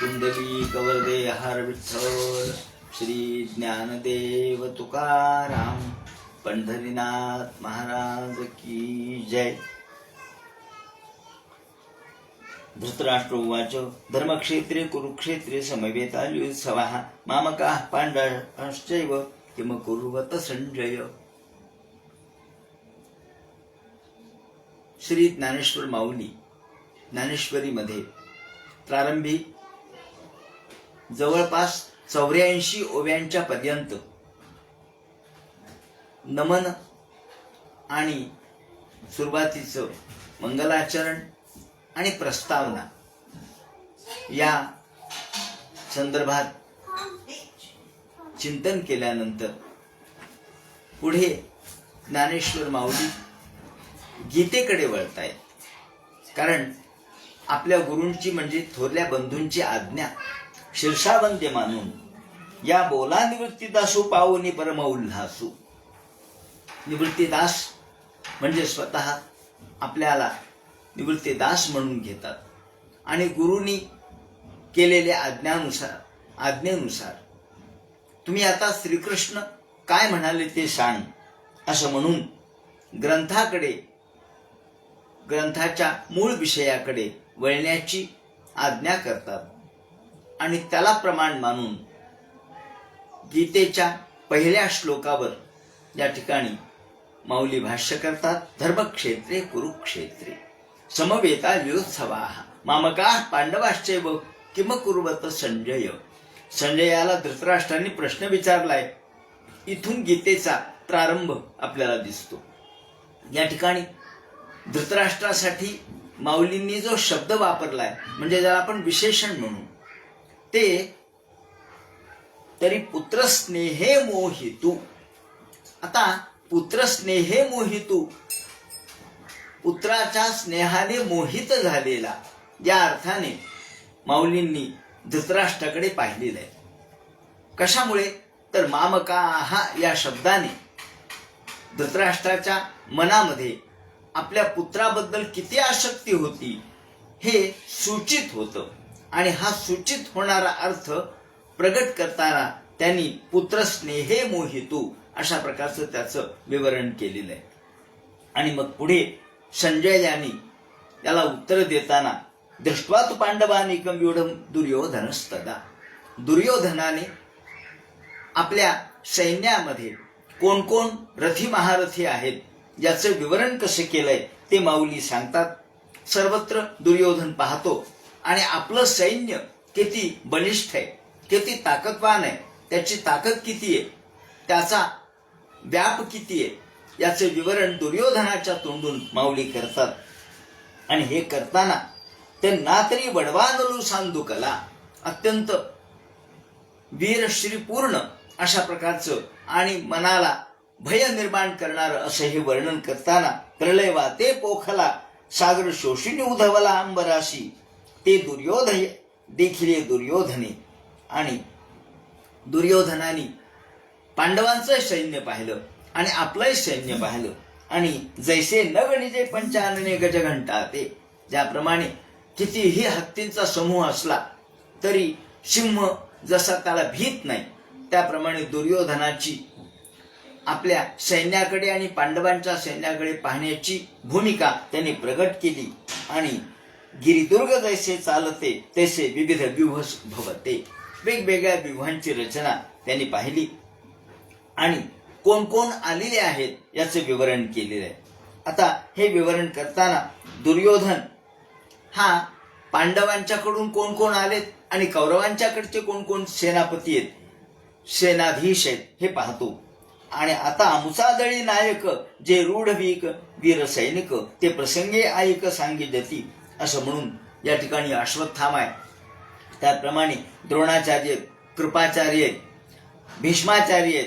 कुंडली कवरदे हर विठ्ठल श्री ज्ञानदेव तुकाराम पंढरीनाथ महाराज की जय. धृतराष्ट्र उवाच धर्मक्षेत्रे कुरुक्षेत्रे समवेतायुत्सवः मामकाः पाण्डवश्चैव किम कुर्वत संजय. श्री ज्ञानेश्वर माऊली ज्ञानेश्वरीमध्ये प्रारंभी जवळपास चौऱ्याऐंशी ओव्यांच्या पर्यंत. नमन आणि सुरुवातीचं मंगलाचरण आणि प्रस्तावना या संदर्भात चिंतन केल्यानंतर पुढे ज्ञानेश्वर माऊली गीतेकडे वळतायत. कारण आपल्या गुरूंची म्हणजे थोरल्या बंधूंची आज्ञा शीर्षावंद्य मानून. या बोला निवृत्तीदासू पावनी परम उल्हासू निवृत्तीदास म्हणजे स्वतः आपल्याला निवृत्तीदास म्हणून घेतात. आणि गुरुनी केलेल्या आज्ञानुसार आज्ञेनुसार तुम्ही आता श्रीकृष्ण काय म्हणाले ते सांग असं म्हणून ग्रंथाकडे ग्रंथाच्या मूळ विषयाकडे वळण्याची आज्ञा करतात. आणि त्याला प्रमाण मानून गीतेच्या पहिल्या श्लोकावर या ठिकाणी माऊली भाष्य करतात धर्मक्षेत्रे कुरुक्षेत्रे समवेता युत्सवा मामका पांडवाश्चैव किम कुर्वत संजय। संजयाला धृतराष्ट्रांनी प्रश्न विचारलाय इथून गीतेचा प्रारंभ आपल्याला दिसतो. या ठिकाणी धृतराष्ट्रासाठी माऊलींनी जो शब्द वापरलाय म्हणजे ज्याला आपण विशेषण म्हणू ते तरी पुत्रस्नेहे मोहितू. आता पुत्रस्नेहे मोहितू पुत्राच्या स्नेहाने मोहित झालेला या अर्थाने माऊलींनी धृतराष्ट्राकडे पाहिलेलं आहे. कशामुळे? तर मामका हा या शब्दाने धृतराष्ट्राच्या मनामध्ये आपल्या पुत्राबद्दल किती आसक्ती होती हे सूचित होतं. आणि हा सूचित होणारा अर्थ प्रगट करताना त्यांनी पुत्रस्नेहे मोहितू अशा प्रकारचं त्याचं विवरण केलेलं आहे. आणि मग पुढे संजय यांनी त्याला उत्तर देताना दृष्ट्वा तू पांडवानिकम व्यूढम दुर्योधनस्तदा. दुर्योधनाने आपल्या सैन्यामध्ये कोण कोण रथी महारथी आहेत याचं विवरण कसं केलंय ते माऊली सांगतात. सर्वत्र दुर्योधन पाहतो. आणि आपलं सैन्य किती बलिष्ठ आहे किती ताकदवान आहे त्याची ताकद किती आहे त्याचा व्याप किती आहे याचे विवरण दुर्योधनाच्या तोंडून माऊली करतात. आणि हे करताना ते नातरी वडवानलू सांदुकला अत्यंत वीरश्रीपूर्ण अशा प्रकारचं आणि मनाला भय निर्माण करणार असं हे वर्णन करताना प्रलय वाते पोखला सागर शोषिणी उधवला अंबराशी ते दुर्योधय देखील दुर्योधने आणि दुर्योधनाने पांडवांचं सैन्य पाहिलं आणि आपलंही सैन्य पाहिलं. आणि जैसे नगणिजे गणिजे पंचानने गजघंटा ते ज्याप्रमाणे कितीही हत्तींचा समूह असला तरी सिंह जसा त्याला भीत नाही त्याप्रमाणे दुर्योधनाची आपल्या सैन्याकडे आणि पांडवांच्या सैन्याकडे पाहण्याची भूमिका त्यांनी प्रगट केली आणि गिरिदुर्ग जैसे चालते तसे विविध व्यूह भवते. वेगवेगळ्या व्यूहांची रचना त्यांनी पाहिली. आणि कोण कोण आलेले आहेत याचे विवरण केलेले आहे. आता हे विवरण करताना दुर्योधन हा पांडवांच्याकडून कोण कोण आलेत आणि कौरवांच्याकडचे कोण कोण सेनापती आहेत? सेनाधीश आहेत हे पाहतो. आणि आता मुसादळी नायक जे रूढ वीर सैनिक ते प्रसंगे ऐक सांगी असं म्हणून या ठिकाणी अश्वत्थाम आहे. त्याप्रमाणे द्रोणाचार्य कृपाचार्य भीष्माचार्य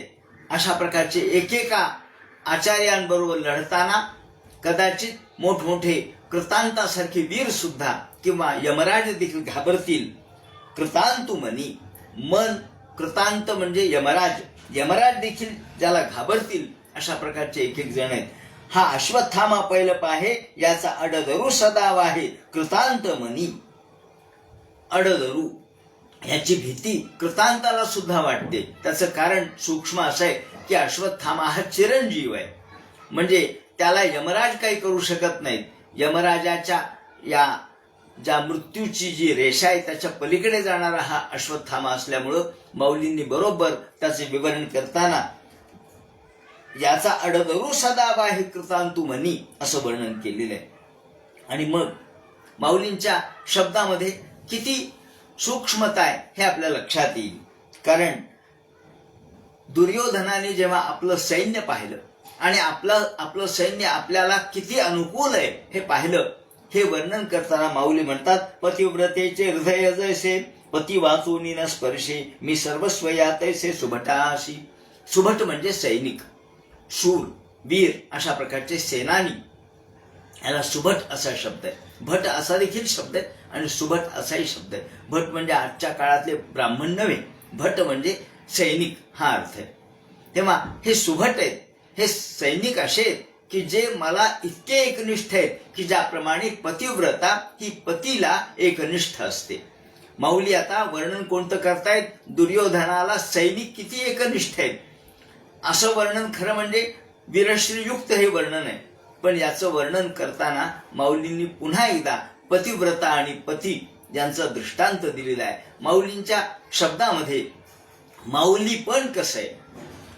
अशा प्रकारचे एकेका आचार्यांबरोबर लढताना कदाचित मोठमोठे कृतांतासारखे वीर सुद्धा किंवा यमराज देखील घाबरतील. कृतांतु मनी मन कृतांत म्हणजे यमराज. यमराज देखील ज्याला घाबरतील अशा प्रकारचे एक एक जण आहेत. हा अश्वत्थामा पहिलं पाहे याचा अडदरू सदाव आहे कृतांत मनी. अडदरू याची भीती कृतांताला सुद्धा वाटते. त्याचं कारण सूक्ष्म असं आहे की अश्वत्थामा हा चिरंजीव आहे. म्हणजे त्याला यमराज काही करू शकत नाहीत. यमराजाच्या या ज्या मृत्यूची जी रेषा आहे त्याच्या पलीकडे जाणारा हा अश्वत्थामा असल्यामुळं माऊलींनी बरोबर त्याचे विवरण करताना याचा अडगरू सदाबा हे कृतांतु मनी असं वर्णन केलेलं आहे. आणि मग माऊलींच्या शब्दामध्ये किती सूक्ष्मता आहे हे आपल्या लक्षात येईल. कारण दुर्योधनाने जेव्हा आपलं सैन्य पाहिलं आणि आपलं आपलं सैन्य आपल्याला किती अनुकूल आहे हे पाहिलं हे वर्णन करताना माऊली म्हणतात पतिव्रतेचे हृदय जैसे पती वाचून न स्पर्शे मी सर्वस्व या तैसे सुभटाशी. सुभट म्हणजे सैनिक. शूर वीर अशा प्रकारचे सेनानी. याला सुभट असा शब्द आहे. भट असा देखील शब्द आहे आणि सुभट असाही शब्द आहे. भट म्हणजे आजच्या काळातले ब्राह्मण नव्हे. भट म्हणजे सैनिक हा अर्थ आहे. तेव्हा हे सुभट आहेत. हे सैनिक असे आहेत की जे मला इतके एकनिष्ठ आहेत की ज्याप्रमाणे पतिव्रता ही पतीला एकनिष्ठ असते. माऊली आता वर्णन कोणतं करतायत? दुर्योधनाला सैनिक किती एकनिष्ठ आहेत? असं वर्णन खरं म्हणजे वीरश्रीयुक्त हे वर्णन आहे. पण याचं वर्णन करताना माऊलींनी पुन्हा एकदा पतिव्रता आणि पती यांचा दृष्टांत दिलेला आहे. माऊलींच्या शब्दामध्ये माऊली पण कसं आहे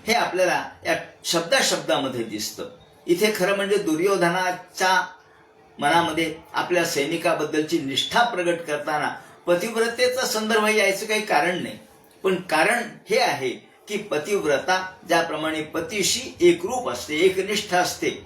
हे आपल्याला या शब्दाशब्दामध्ये दिसतं. इथे खरं म्हणजे दुर्योधनाच्या मनामध्ये आपल्या सैनिकाबद्दलची निष्ठा प्रगट करताना पतिव्रतेचा संदर्भ यायचं काही कारण नाही. पण कारण हे आहे की पतिव्रता ज्याप्रमाणे पतीशी एकरूप असते एकनिष्ठ असते.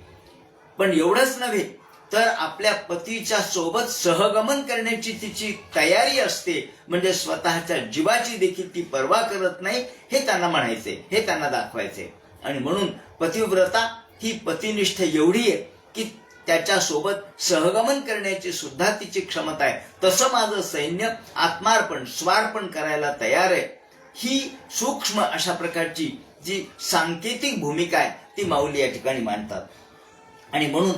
पण एवढंच नव्हे तर आपल्या पतीच्या सोबत सहगमन करण्याची तिची तयारी असते. म्हणजे स्वतःच्या जीवाची देखील ती पर्वा करत नाही हे त्यांना म्हणायचे हे त्यांना दाखवायचे. आणि म्हणून पतिव्रता ही पतिनिष्ठ एवढी आहे की त्याच्यासोबत सहगमन करण्याची सुद्धा तिची क्षमता आहे. तसं माझं सैन्य आत्मार्पण स्वार्पण करायला तयार आहे. ही सूक्ष्म अशा प्रकारची जी सांकेतिक भूमिका आहे ती माऊली या ठिकाणी मांडतात. आणि म्हणून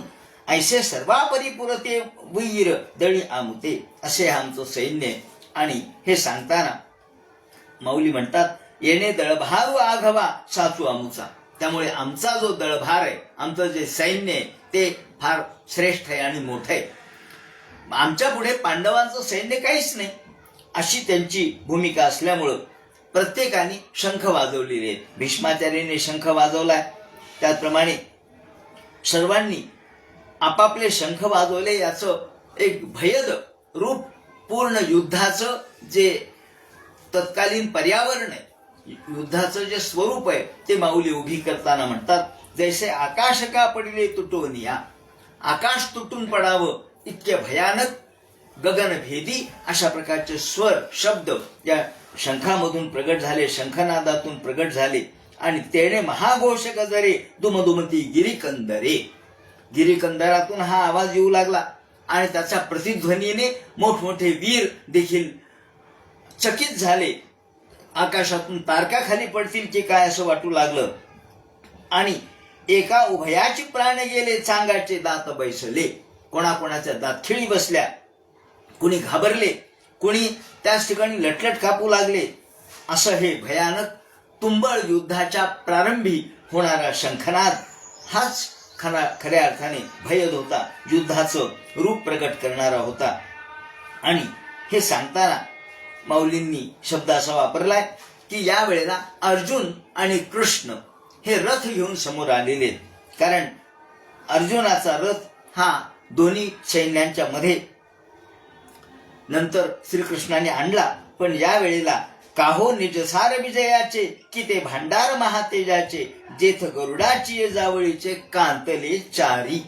ऐसे सर्वापरिपूरते वीर दळी आमुते असे आमचं सैन्य आणि हे सांगताना माऊली म्हणतात येणे दळभार व आघवा साचू आमुचा. त्यामुळे आमचा जो दळभार आहे आमचं जे सैन्य आहे ते फार श्रेष्ठ आहे आणि मोठं आहे. आमच्या पुढे पांडवांचं सैन्य काहीच नाही. अशी त्यांची भूमिका असल्यामुळं प्रत्येकाने शंख वाजवलेले आहेत. भीष्माचार्याने शंख वाजवलाय त्याचप्रमाणे सर्वांनी आपापले शंख वाजवले याचं एक भयद रूप पूर्ण युद्धाचं जे तत्कालीन पर्यावरण आहे युद्धाचं जे स्वरूप आहे ते माऊली उभी करताना म्हणतात जैसे आकाश का पडले तुटून या? आकाश तुटून पडावं इतके भयानक गगनभेदी अशा प्रकारचे स्वर शब्द या शंखामधून प्रगट झाले शंखनादातून प्रगट झाले. आणि तेणे महाघोष गजरे दुमदुमती गिरीकंदरे. गिरीकंदरातून हा आवाज येऊ लागला आणि त्याच्या प्रतिध्वनीने मोठमोठे वीर देखील चकित झाले. आकाशातून तारका खाली पडतील की काय असं वाटू लागलं. आणि एका उभयाची प्राण गेले चांगाचे दात बैसले. कोणाकोणाच्या दात खिळी बसल्या. कुणी घाबरले कोणी त्याच ठिकाणी लटलट कापू लागले असं हे भयानक तुंबळ युद्धाच्या प्रारंभी होणारा शंखनाद हाच खरा खऱ्या अर्थाने भयद होता युद्धाचं रूप प्रकट करणारा होता आणि हे सांगताना माऊलींनी शब्द असा वापरलाय की या वेळेला अर्जुन आणि कृष्ण हे रथ घेऊन समोर आलेले आहेत. कारण अर्जुनाचा रथ हा दोन्ही सैन्यांच्या मध्ये नंतर श्रीकृष्णाने आणला. पण या वेळेला काहो निजसार विजयाचे कि ते भांडार महातेजाचे जेथ गरुडाची जावळीचे कांतले चारी.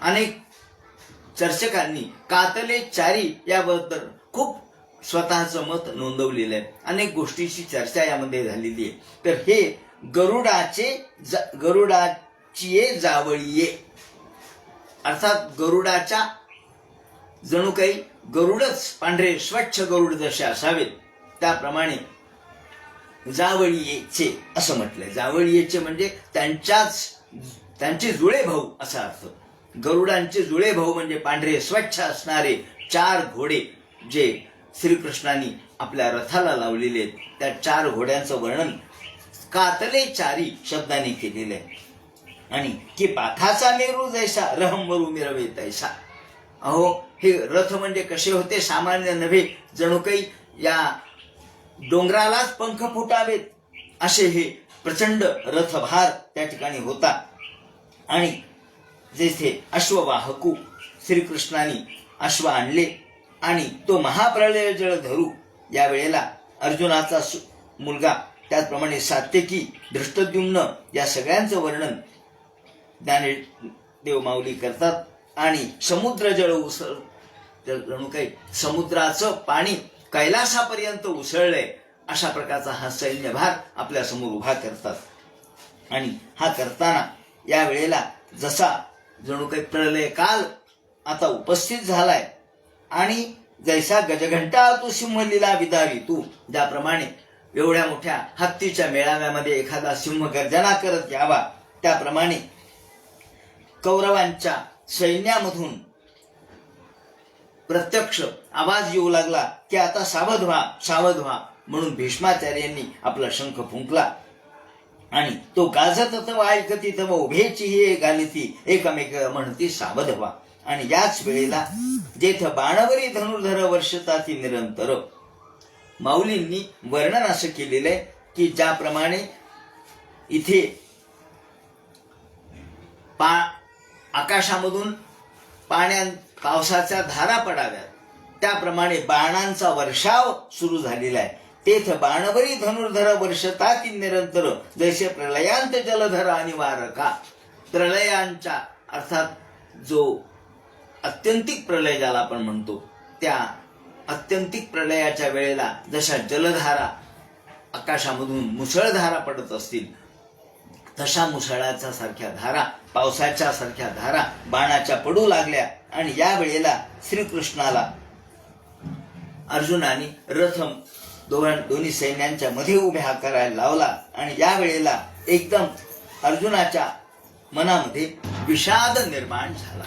अनेक चर्चकांनी कातले चारी याबद्दल खूप स्वतःचं मत नोंदवलेलं आहे. अनेक गोष्टीची चर्चा यामध्ये झालेली आहे. तर हे गरुडाचे जा गरुडाची जावळीये. अर्थात गरुडाच्या जणू काही गरुडच पांढरे स्वच्छ गरुड जसे असावेत त्याप्रमाणे जावळीचे असं म्हटलंय. जावळीचे म्हणजे त्यांच्याच त्यांचे जुळे भाऊ असा अर्थ. गरुडांचे जुळे भाऊ म्हणजे पांढरे स्वच्छ असणारे चार घोडे जे श्रीकृष्णांनी आपल्या रथाला लावलेले आहेत. त्या चार घोड्यांचं वर्णन कातले चारी शब्दाने केलेलं आहे. आणि की पाखाचा मेरू जैसा रहम वरू मिरवे तैसा. अहो हे रथ म्हणजे कसे होते सामान्य नव्हे. जणू काही या डोंगरालाच पंख फुटावेत असे हे प्रचंड रथभार त्या ठिकाणी होता. आणि जेथे अश्ववाहकू श्रीकृष्णाने अश्व आणले आणि तो महाप्रलय जळ धरू या वेळेला अर्जुनाचा सु- मुलगा त्याचप्रमाणे सात्यकी दृष्टद्युम्न या सगळ्यांचं वर्णन ज्ञाने देव माऊली करतात. आणि समुद्र जळ उसळ तर जणू काही समुद्राचं पाणी कैलासापर्यंत उसळलंय अशा प्रकारचा हा सैन्यभार आपल्यासमोर उभा करतात. आणि हा करताना या वेळेला जसा जणू काही प्रलय काल आता उपस्थित झालाय आणि जैसा गजघंटा तू सिंहलीला विदावी तू ज्याप्रमाणे एवढ्या मोठ्या हत्तीच्या मेळाव्यामध्ये एखादा सिंह गर्जना करत यावा त्याप्रमाणे कौरवांच्या सैन्यामधून प्रत्यक्ष आवाज येऊ लागला की आता सावध व्हा सावध व्हा म्हणून भीष्माचार्यांनी आपला शंख फुंकला. आणि तो गाजत तव ऐकती तव उभेची हे गालिती एकमेक म्हणती सावध व्हा. आणि याच वेळेला जेथ बाणवरी धनुर्धर वर्षताती निरंतर माऊलींनी वर्णन असं केलेलं आहे की ज्याप्रमाणे इथे पा आकाशामधून पाण्या पावसाच्या धारा पडाव्यात. त्याप्रमाणे बाणांचा वर्षाव सुरू झालेला आहे तेथ बाणवरी धनुर्धर वर्षताती निरंतर. जैसे प्रलयांत जलधर आणि वारका प्रलयांच्या अर्थात जो अत्यंतिक प्रलय ज्याला आपण म्हणतो त्या अत्यंतिक प्रलयाच्या वेळेला जशा जलधारा आकाशामधून मुसळधारा पडत असतील तशा मुसळाच्या सारख्या धारा पावसाच्या सारख्या धारा बाणाच्या पडू लागल्या आणि या वेळेला श्रीकृष्णाला अर्जुनाने रथम दोघां दोन्ही सैन्यांच्या मध्ये उभ्या करायला लावला आणि या वेळेला एकदम अर्जुनाच्या मनामध्ये विषाद निर्माण झाला.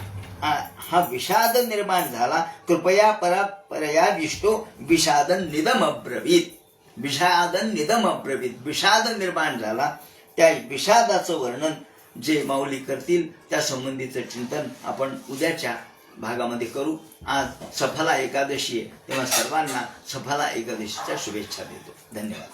हा विषाद निर्माण झाला. कृपया परा परया विष्णू विषादन निदम अब्रवीत विषादन निदम अब्रवीत विषाद निर्माण झाला. त्या विषादाचं वर्णन जे माऊली करतील त्या संबंधीचं चिंतन आपण उद्याच्या भागामध्ये करू. आज सफला एकादशी आहे. तेव्हा सर्वांना सफला एकादशीच्या शुभेच्छा देतो. धन्यवाद.